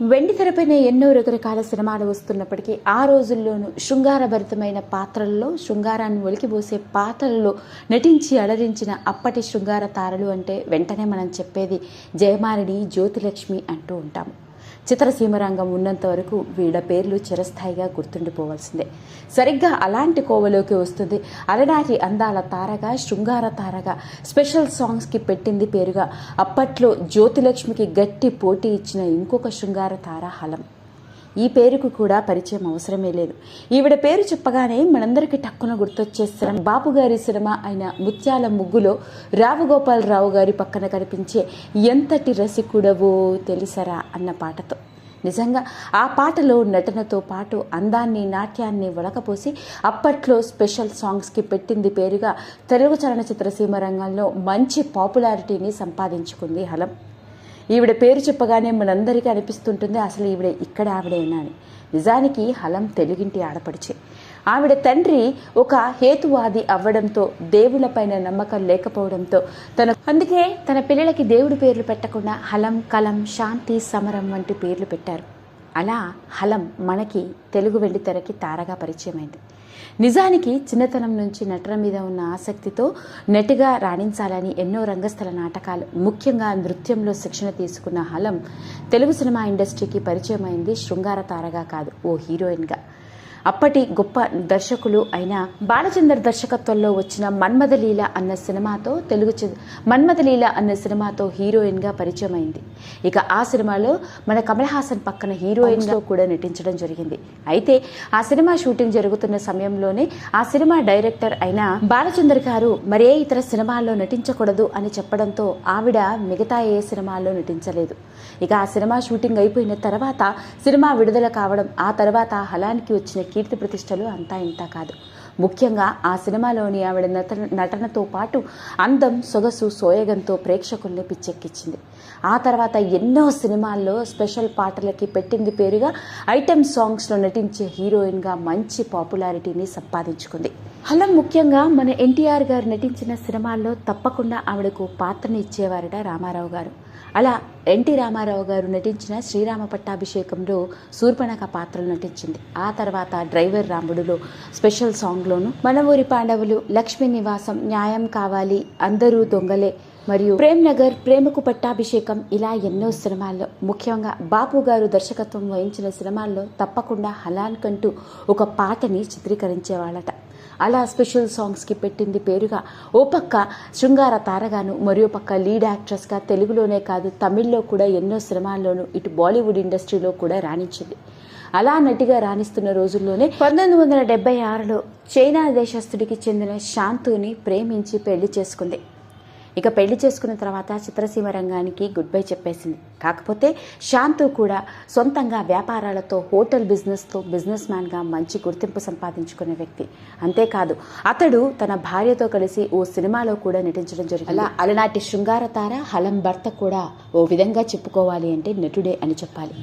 వెండి తెరపైన ఎన్నో రకరకాల సినిమాలు వస్తున్నప్పటికీ ఆ రోజుల్లోనూ శృంగారభరితమైన పాత్రల్లో శృంగారాన్ని ఒలికిపోసే పాత్రల్లో నటించి అలరించిన అప్పటి శృంగార తారలు అంటే వెంటనే మనం చెప్పేది జయమాలిని జ్యోతిలక్ష్మి అంటూ ఉంటాము. చిత్రసీమ రంగం ఉన్నంత వరకు వీళ్ళ పేర్లు చిరస్థాయిగా గుర్తుండిపోవాల్సిందే. సరిగ్గా అలాంటి కోవలోకి వస్తుంది. అలనాటి అందాల తారగా శృంగార తారగా స్పెషల్ సాంగ్స్కి పెట్టింది పేరుగా అప్పట్లో జ్యోతిలక్ష్మికి గట్టి పోటీ ఇచ్చిన ఇంకొక శృంగార తార హలం. ఈ పేరుకు కూడా పరిచయం అవసరమే లేదు. ఈవిడ పేరు చెప్పగానే మనందరికీ టక్కున గుర్తొచ్చేస్తాం బాపు గారి సినిమా అయిన ముత్యాల ముగ్గులో రావుగోపాలరావు గారి పక్కన కనిపించే ఎంతటి రసికుడవో తెలుసరా అన్న పాటతో. నిజంగా ఆ పాటలో నటనతో పాటు అందాన్ని నాట్యాన్ని వలకపోసి అప్పట్లో స్పెషల్ సాంగ్స్కి పెట్టింది పేరుగా తెలుగు చలనచిత్ర సీమ రంగంలో మంచి పాపులారిటీని సంపాదించుకుంది హలం. ఈవిడ పేరు చెప్పగానే మనందరికీ అనిపిస్తుంటుంది అసలు ఈవిడ ఇక్కడ ఆవిడేనా అని. నిజానికి హలం తెలుగింటి ఆడపడిచే. ఆవిడ తండ్రి ఒక హేతువాది అవ్వడంతో దేవుళ్ళపైన నమ్మకం లేకపోవడంతో తన అందుకే తన పిల్లలకి దేవుడి పేర్లు పెట్టకుండా హలం కలం శాంతి సమరం వంటి పేర్లు పెట్టారు. అలా హలం మనకి తెలుగు వెండితెరకి తారగా పరిచయమైంది. నిజానికి చిన్నతనం నుంచి నటన మీద ఉన్న ఆసక్తితో నటిగా రాణించాలని ఎన్నో రంగస్థల నాటకాలు ముఖ్యంగా నృత్యంలో శిక్షణ తీసుకున్న హలం తెలుగు సినిమా ఇండస్ట్రీకి పరిచయమైంది శృంగార తారగా కాదు ఓ హీరోయిన్గా. అప్పటి గొప్ప దర్శకులు అయిన బాలచందర్ దర్శకత్వంలో వచ్చిన మన్మథలీల అన్న సినిమాతో తెలుగు చి- మన్మథలీల అన్న సినిమాతో హీరోయిన్గా పరిచయం అయింది ఇక ఆ సినిమాలో మన కమల్ హాసన్ పక్కన హీరోయిన్గా కూడా నటించడం జరిగింది. అయితే ఆ సినిమా షూటింగ్ జరుగుతున్న సమయంలోనే ఆ సినిమా డైరెక్టర్ అయిన బాలచందర్ గారు మరే ఇతర సినిమాల్లో నటించకూడదు అని చెప్పడంతో ఆవిడ మిగతా ఏ సినిమాల్లో నటించలేదు. ఇక ఆ సినిమా షూటింగ్ అయిపోయిన తర్వాత సినిమా విడుదల కావడం ఆ తర్వాత హలానికి వచ్చిన కీర్తి ప్రతిష్టలు అంతా ఇంత కాదు. ముఖ్యంగా ఆ సినిమాలోని ఆవిడ నటన నటనతో పాటు అందం సొగసు సోయగంతో ప్రేక్షకుల్ని పిచ్చెక్కించింది. ఆ తర్వాత ఎన్నో సినిమాల్లో స్పెషల్ పాటలకి పెట్టింది పేరుగా ఐటెం సాంగ్స్లో నటించే హీరోయిన్గా మంచి పాపులారిటీని సంపాదించుకుంది. అలా ముఖ్యంగా మన ఎన్టీఆర్ గారు నటించిన సినిమాల్లో తప్పకుండా ఆవిడకు పాత్రని ఇచ్చేవారట రామారావు గారు. అలా ఎన్టీ రామారావు గారు నటించిన శ్రీరామ పట్టాభిషేకంలో శూర్పణఖ పాత్రలు నటించింది. ఆ తర్వాత డ్రైవర్ రాముడులో స్పెషల్ సాంగ్లోను మన ఊరి పాండవులు లక్ష్మీ నివాసం న్యాయం కావాలి అందరూ దొంగలే మరియు ప్రేమ్ నగర్ ప్రేమకు పట్టాభిషేకం ఇలా ఎన్నో సినిమాల్లో ముఖ్యంగా బాపు గారు దర్శకత్వం వహించిన సినిమాల్లో తప్పకుండా హలాన్ కంటూ ఒక పాటని చిత్రీకరించేవాళ్ళట. అలా స్పెషల్ సాంగ్స్కి పెట్టింది పేరుగా ఓ పక్క శృంగార తారగాను మరో పక్క లీడ్ యాక్ట్రెస్గా తెలుగులోనే కాదు తమిళ్ళో కూడా ఎన్నో సినిమాల్లోనూ ఇటు బాలీవుడ్ ఇండస్ట్రీలో కూడా రాణించింది. అలా నటిగా రాణిస్తున్న రోజుల్లోనే పంతొమ్మిది వందల డెబ్బై ఆరులో చైనా దేశస్థుడికి చెందిన శాంతుని ప్రేమించి పెళ్ళి చేసుకుంది. ఇక పెళ్ళి చేసుకున్న తర్వాత చిత్రసీమ రంగానికి గుడ్ బై చెప్పేసింది. కాకపోతే శాంతు కూడా సొంతంగా వ్యాపారాలతో హోటల్ బిజినెస్తో బిజినెస్ మ్యాన్గా మంచి గుర్తింపు సంపాదించుకునే వ్యక్తి. అంతేకాదు అతడు తన భార్యతో కలిసి ఓ సినిమాలో కూడా నటించడం జరిగింది. అలా అలనాటి శృంగార తార హలం భర్త కూడా ఓ విధంగా చెప్పుకోవాలి అంటే నటుడే అని చెప్పాలి.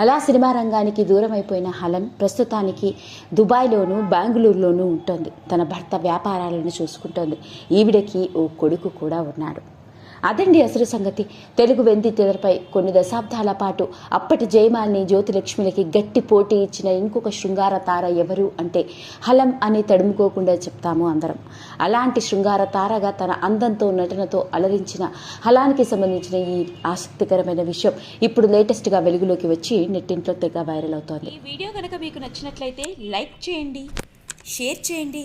అలా సినిమా రంగానికి దూరం అయిపోయిన ప్రస్తుతానికి దుబాయ్లోను బెంగళూరులోనూ ఉంటుంది. తన భర్త వ్యాపారాలను చూసుకుంటోంది. ఈవిడకి ఓ కొడుకు కూడా ఉన్నాడు అదండి అసలు సంగతి. తెలుగు వెంది తెరపై కొన్ని దశాబ్దాల పాటు అప్పటి జయమాలిని జ్యోతిలక్ష్మిలకి గట్టి పోటీ ఇచ్చిన ఇంకొక శృంగార తార ఎవరు అంటే హలం అని తడుముకోకుండా చెప్తాము అందరం. అలాంటి శృంగార తారగా తన అందంతో నటనతో అలరించిన హలానికి సంబంధించిన ఈ ఆసక్తికరమైన విషయం ఇప్పుడు లేటెస్ట్గా వెలుగులోకి వచ్చి నెట్టింట్లో తెగ వైరల్ అవుతోంది. ఈ వీడియో కనుక మీకు నచ్చినట్లయితే లైక్ చేయండి షేర్ చేయండి